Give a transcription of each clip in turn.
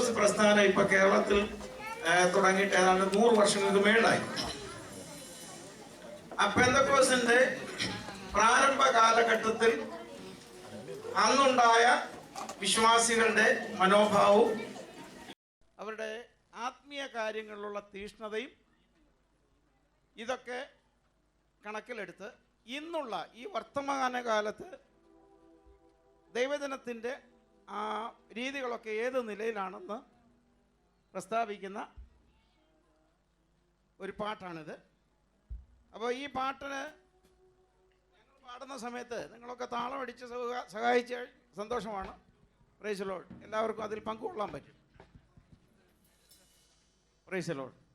പെന്തക്കോസ് പ്രസ്ഥാനം ഇപ്പൊ കേരളത്തിൽ തുടങ്ങിയിട്ട് ഏതാണ്ട് നൂറ് വർഷങ്ങൾക്ക് മേളായി ആ പ്രാരംഭ കാലഘട്ടത്തിൽ അന്നുണ്ടായ വിശ്വാസികളുടെ മനോഭാവവും അവരുടെ ആത്മീയ കാര്യങ്ങളിലുള്ള തീഷ്ണതയും ഇതൊക്കെ കണക്കിലെടുത്ത് ഇന്നുള്ള ഈ വർത്തമാനകാലത്ത് ദൈവജനത്തിന്റെ ആ രീതികളൊക്കെ ഏത് നിലയിലാണെന്ന് പ്രസ്താവിക്കുന്ന ഒരു പാട്ടാണിത്. അപ്പോൾ ഈ പാട്ടിന് ഞങ്ങൾ പാടുന്ന സമയത്ത് നിങ്ങളൊക്കെ താളം അടിച്ച് സഹായിച്ച സന്തോഷമാണ്. പ്രൈസലോഡ് എല്ലാവർക്കും അതിൽ പങ്കുകൊള്ളാൻ പറ്റും. പ്രൈസലോഡ്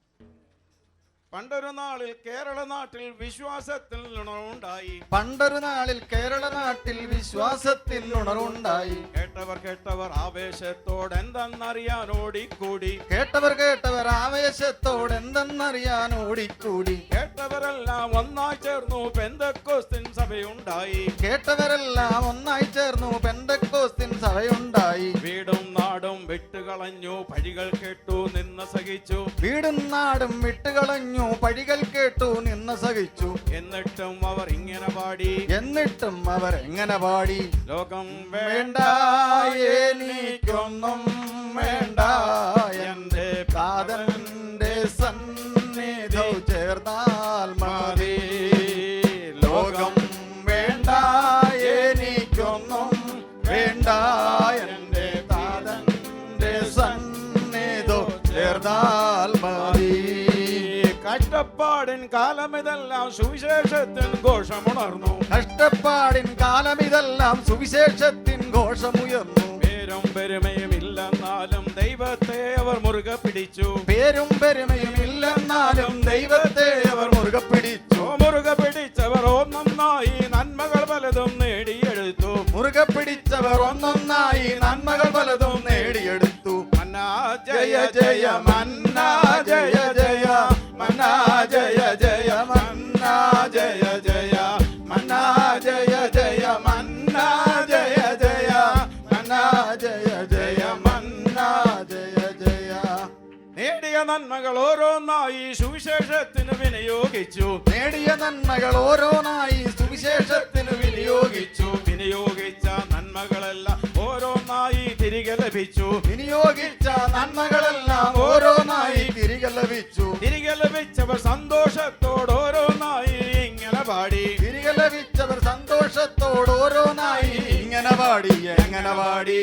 പണ്ടൊരു നാളിൽ കേരള നാട്ടിൽ വിശ്വാസത്തിൽ ഉണർവുണ്ടായി പണ്ടൊരു നാളിൽ കേരള നാട്ടിൽ വിശ്വാസത്തിൽ ഉണർവുണ്ടായി കേട്ടവർ കേട്ടവർ ആവേശത്തോടെ എന്തെന്നറിയാൻ ഓടിക്കൂടി കേട്ടവർ കേട്ടവർ ആവേശത്തോടെ എന്തെന്നറിയാൻ ഓടിക്കൂടി കേട്ടവരെല്ലാം ഒന്നായി ചേർന്നു പെന്തക്കോസ്തിൻ സഭയുണ്ടായി. കേട്ടവരെല്ലാം ഒന്നായി ചേർന്നു പെന്തക്കോസ്തിൻ സഭയുണ്ടായി. വീടും നാടും വിട്ടുകളഞ്ഞു പഴികൾ കേട്ടു നിന്ന് സഹിച്ചു. വീടും നാടും വിട്ടുകളഞ്ഞു പഴികൾ കേട്ടു നിന്ന് സഹിച്ചു. എന്നിട്ടും അവർ ഇങ്ങനെ പാടി. എന്നിട്ടും അവർ എങ്ങനെ പാടി? ലോകം വേണ്ട എനിക്കൊന്നും വേണ്ട എന്റെ കാതന്റെ കഷ്ടപ്പാടിൻ കാലമിതെല്ലാം സുവിശേഷത്തിൻ ഘോഷമുണർന്നു. കഷ്ടപ്പാടിൻ കാലമിതെല്ലാം സുവിശേഷത്തിൻ ഘോഷമുയർന്നു. പേരും പെരുമയും ഇല്ലെന്നാലും ദൈവത്തെ അവർ മുറുകെ പിടിച്ചു. പേരും പെരുമയും ഇല്ലെന്നാലും ദൈവത്തെ അവർ മുറുകെ പിടിച്ചു. മുറുക പിടിച്ചവർ ഒന്നൊന്നായി നന്മകൾ പലതും നേടിയെടുത്തു. മുറുകെ പിടിച്ചവർ ഒന്നൊന്നായി നന്മകൾ പലതും നേടിയെടുത്തു. മന്നാ ജയ ജയ മന്നാ ജയ. നന്മകൾ ഓരോന്നായി സുവിശേഷത്തിന് വിനിയോഗിച്ചു. നേടിയ നന്മകൾ ഓരോന്നായി സുവിശേഷത്തിന് വിനിയോഗിച്ചു. വിനിയോഗിച്ച നന്മകളെല്ലാം ഓരോന്നായി തിരികെ ലഭിച്ചു. വിനിയോഗിച്ച നന്മകളെല്ലാം ഓരോന്നായി തിരികെ ലഭിച്ചു. തിരികെ ലഭിച്ചവർ സന്തോഷത്തോട് ഓരോന്നായി ഇങ്ങനെ പാടി. തിരികെ ലഭിച്ചവർ സന്തോഷത്തോട് ഓരോന്നായി ഇങ്ങനെ പാടി. എങ്ങനെ പാടി?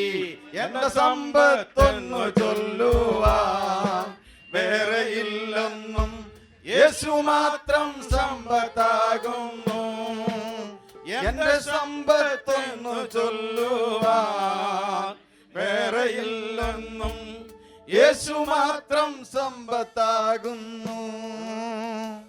എന്റെ സമ്പത്തൊന്നു ചൊല്ലുവാ യേശു മാത്രം സമ്പത്താകുന്നു. എന്റെ സമ്പത്തെന്നു ചൊല്ലുവാൻ വേറെയില്ലെന്നും യേശു മാത്രം സമ്പത്താകുന്നു.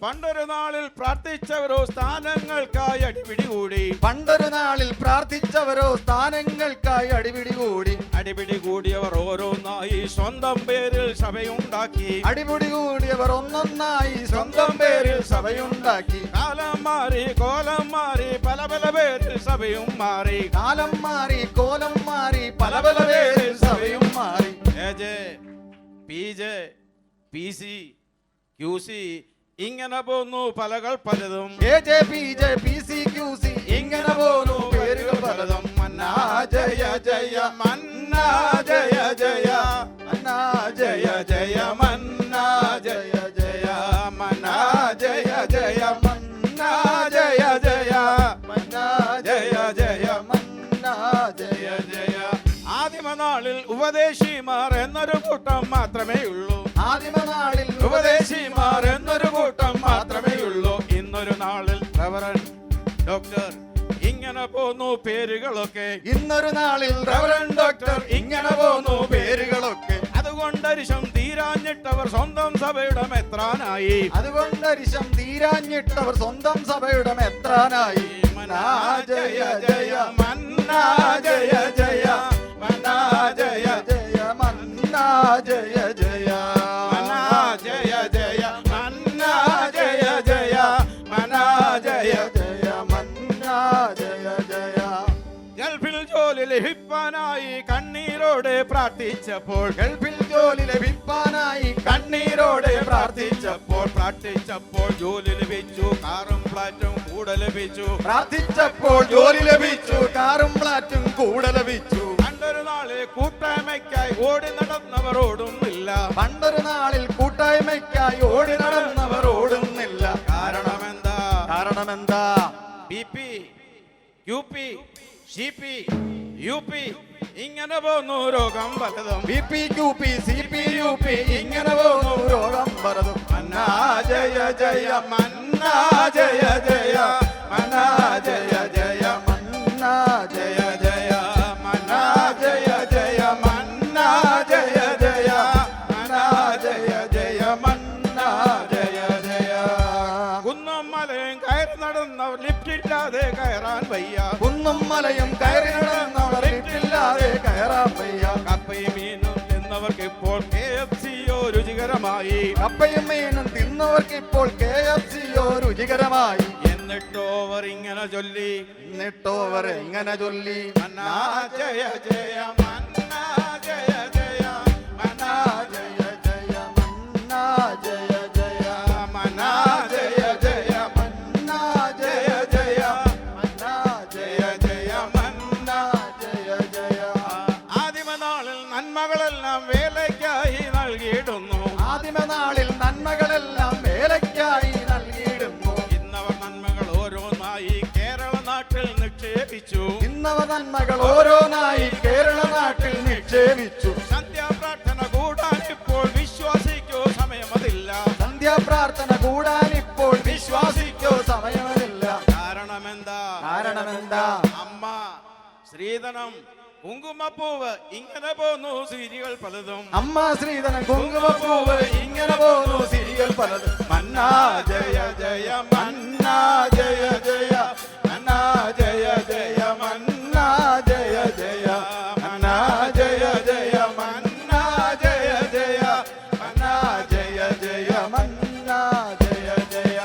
പണ്ടൊരു നാളിൽ പ്രാർത്ഥിച്ചവരോ സ്ഥാനങ്ങൾക്കായി അടിപിടി കൂടി. പണ്ടൊരു നാളിൽ പ്രാർത്ഥിച്ചവരോ സ്ഥാനങ്ങൾക്കായി അടിപിടി കൂടി. അടിപിടി കൂടിയവർ ഓരോന്നായി സ്വന്തം പേരിൽ സഭയുണ്ടാക്കി. അടിപിടി കൂടിയവർ ഒന്നൊന്നായി സ്വന്തം പേരിൽ സഭയുണ്ടാക്കി. കാലം മാറി കോലം മാറി പല പല പേരിൽ സഭയും മാറി. കാലം മാറി കോലം മാറി പല പല പേരിൽ സഭയും മാറി. A J P J P C Q C ഇങ്ങനെ പോന്നു പലകൾ പലതും. A J P J P C Q C ഇങ്ങനെ പോന്നു പേരുകൾ പലതും. മന്നാ ജയ ജയ മന്നാ ജയ ജയ. മന്നാ ജയ ജയ മന്നാ ജയ ജയ. മന്നാ ജയ ജയ മന്നാ ജയ ജയ. മന്നാ ജയ ജയ മന്നാ ജയ ജയ. ആദിമനാളിൽ ഉപദേശിമാർ എന്നൊരു കൂട്ടം മാത്രമേ ഉള്ളൂ ആദിമനാളിൽ ഉപദേശിമാർ പോന്നു പേരുകളൊക്കെ. ഇന്നൊരു നാളിൽ റവറൻ ഡോക്ടർ ഇങ്ങനെ പോന്നു പേരുകളൊക്കെ. അതുകൊണ്ടരിശം തീരാഞ്ഞിട്ടവർ സ്വന്തം സഭയുടെ മെത്രാനായി. അതുകൊണ്ടരിശം തീരാഞ്ഞിട്ടവർ സ്വന്തം സഭയുടെ മെത്രാനായി. മന്നാ ജയ ജയ മന്നാ ജയ ജയ മന്നാ ജയ ജയ മന്നാ ജയ ജോലി കണ്ണീരോട് കണ്ണീരോടെ പ്രാർത്ഥിച്ചപ്പോൾ ഗൾഫിൽ ജോലി ലഭിപ്പാനായി കണ്ണീരോട് പ്രാർത്ഥിച്ചപ്പോൾ പ്രാർത്ഥിച്ചപ്പോൾ ജോലി ലഭിച്ചു കാറും ഫ്ലാറ്റും കൂടെ ലഭിച്ചു. പ്രാർത്ഥിച്ചപ്പോൾ ജോലി ലഭിച്ചു കാറും ഫ്ലാറ്റും കൂടെ ലഭിച്ചു. പണ്ടൊരു നാളെ കൂട്ടായ്മയ്ക്കായി ഓടി നടന്നവർ ഓടുന്നില്ല. പണ്ടൊരു നാളിൽ കൂട്ടായ്മയ്ക്കായി ഓടി നടന്നവർ ഓടുന്നില്ല. കാരണമെന്താ? കാരണമെന്താ? B P U P C P U P ഇങ്ങനെ പോന്നു രോഗം പലതും. B P Q P C P U P ഇങ്ങനെ പോകുന്നു രോഗം പലതും. അന്നാ ജയ ജയ മന്നാ ജയ ജയ. കുന്നും മലയും കയറി നടന്നവർ ലിഫ്റ്റില്ലാതെ കയറാൻ വയ്യ. കുന്നും മലയും കയറി നടന്നവർ ലിഫ്റ്റില്ലാതെ കയറാൻ വയ്യ. കപ്പയും മീനും എന്നവർക്ക് ഇപ്പോൾ കെ എഫ് സിയോ രുചികരമായി. കപ്പയും മീനും തിന്നവർക്ക് ഇപ്പോൾ കെ എഫ് സിയോ രുചികരമായി എന്നിട്ടോവർ ഇങ്ങനെ ചൊല്ലി. എന്നിട്ടോവർ ഇങ്ങനെ ചൊല്ലി. മന്നാ ജയ ജയ മന്നാ ജയ ജയ. നന്മകളെല്ലാം വേലയ്ക്കായി നൽകിയിടുന്നു. ആദിമ നാളിൽ നന്മകളെല്ലാം വേലയ്ക്കായി നൽകിയിടുന്നു. ഇന്നവർ നന്മകൾ ഓരോന്നായി കേരള നാട്ടിൽ നിക്ഷേപിച്ചു. ഇന്നവ നന്മകൾ ഓരോന്നായി കേരള നാട്ടിൽ നിക്ഷേപിച്ചു. സന്ധ്യാപ്രാർത്ഥന കൂടാൻ ഇപ്പോൾ വിശ്വാസിക്കോ സമയമതില്ല. സന്ധ്യാപ്രാർത്ഥന കൂടാൻ ഇപ്പോൾ വിശ്വാസിക്കോ സമയമതില്ല. കാരണമെന്താ? കാരണമെന്താ? അമ്മ ശ്രീധനം കുങ്കുമപ്പൂവ് ഇങ്ങനെ പോന്നു സീരികൾ പലതും. അമ്മ ശ്രീധരൻ കുങ്കുമപ്പൂവ് ഇങ്ങനെ പോന്നു സിരികൾ പലതും. മന്നാ ജയ ജയ മന്നാ ജയ ജയ. മന്നാ ജയ ജയ മന്നാ ജയ ജയ. മന്നാ ജയ ജയ മന്നാ ജയ ജയ. മന്നാ ജയ ജയ മന്നാ ജയ ജയ.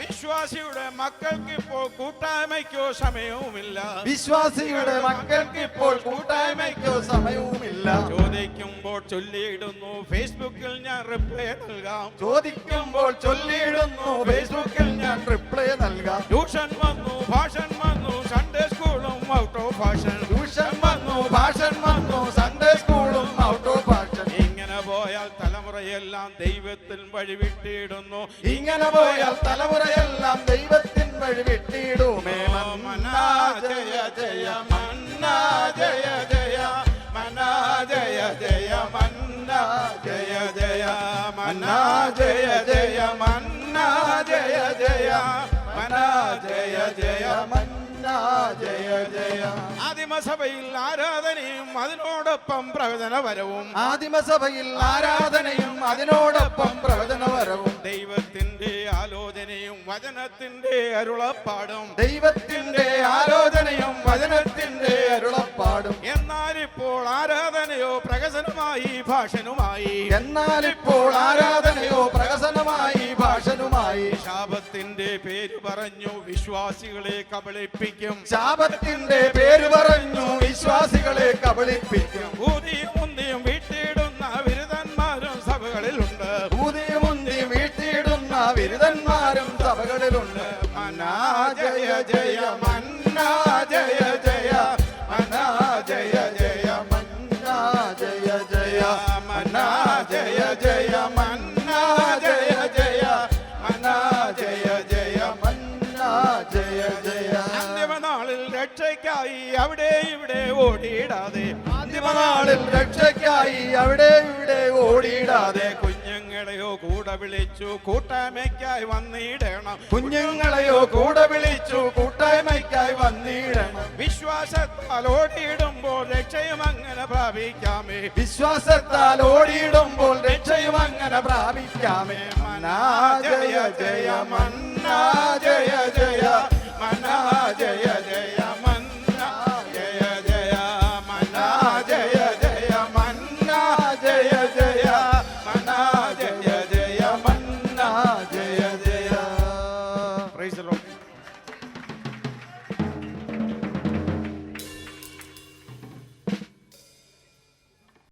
വിശ്വാസിയുടെ മക്കൾക്ക് ഇപ്പോൾ കൂട്ടായ്മയ്ക്കോ സമയവുമില്ല വിശ്വാസിയുടെ മക്കൾക്ക് കൂട്ടായ്മയ്ക്കോ സമയവുമില്ല. ചോദിക്കുമ്പോൾ ചൊല്ലിയിടുന്നു. ഫേസ്ബുക്കിൽ ഞാൻ റിപ്ലൈ നൽകാം. ചോദിക്കുമ്പോൾ ചൊല്ലിയിടുന്നു. ഫേസ്ബുക്കിൽ ഞാൻ റിപ്ലൈ നൽകാം. ട്യൂഷൻ വന്നു ഭാഷൻ പോയാൽ തലമുറയെല്ലാം ദൈവത്തിൽ വഴിവിട്ടിടുന്നു ഇങ്ങനെ പോയാൽ തലമുറയെല്ലാം ദൈവത്തിൻ വഴിവിട്ടിടുമേ മന്നാ ജയ ജയ മന്നാ ജയ ജയ മന്നാ ജയ ജയ മന്നാ ജയ ജയ മന്നാ ജയ ജയ മന്നാ ജയ ജയ മന്നാ ജയ ജയ മന്നാ ജയ ജയ. ആദിമസഭയിൽ ആരാധനയും അതിനോടൊപ്പം പ്രവചനപരവും ആദിമസഭയിൽ ആരാധനയും അതിനോടൊപ്പം പ്രവചനപരവും ദൈവത്തിന്റെ ആലോചനയും വചനത്തിന്റെ അരുളപ്പാടും. ദൈവത്തിന്റെ ആലോചനയും വചനത്തിന്റെ അരുളപ്പാടും. എന്നാലിപ്പോൾ ആരാധനയോ പ്രകസനമായി ഭാഷനുമായി. എന്നാൽ ഇപ്പോൾ ആരാധനയോ പ്രകസനമായി ഭാഷനുമായി ശാപത്തിന്റെ പേര് പറഞ്ഞു വിശ്വാസികളെ കബളിപ്പിക്കും ശാപത്തിന്റെ പേര് പറഞ്ഞു വിശ്വാസികളെ കബളിപ്പിക്കും ഊതിയും മുന്തിയും വീട്ടിയിടുന്ന ബിരുദന്മാരും സഭകളിലുണ്ട് ഭൂതിയും മുന്തിയും വീട്ടിയിടുന്ന ബിരുദന്മാരും സഭകളിലുണ്ട് മനാ ജയ ജയ മന്നാ ജയ ജയ മനാ ജയ ജയ മന്നാ ജയ ജയ ജയ ജയ മന്നാ അവിടെ ഇവിടെ ഓടിയിടാതെ അന്തിമനാളിൽ രക്ഷയ്ക്കായി അവിടെ ഇവിടെ ഓടിയിടാതെ കുഞ്ഞുങ്ങളെയോ കൂടെ വിളിച്ചു കൂട്ടായ്മയ്ക്കായി വന്നിടണം. കുഞ്ഞുങ്ങളെയോ കൂടെ വിളിച്ചു കൂട്ടായ്മയ്ക്കായി വന്നിടണം. വിശ്വാസത്താൽ ഓടിയിടുമ്പോൾ രക്ഷയും അങ്ങനെ പ്രാപിക്കാമേ. വിശ്വാസത്താൽ ഓടിയിടുമ്പോൾ രക്ഷയും അങ്ങനെ പ്രാപിക്കാമേ. മനാ ജയ ജയ മന്നാ ജയ ജയ.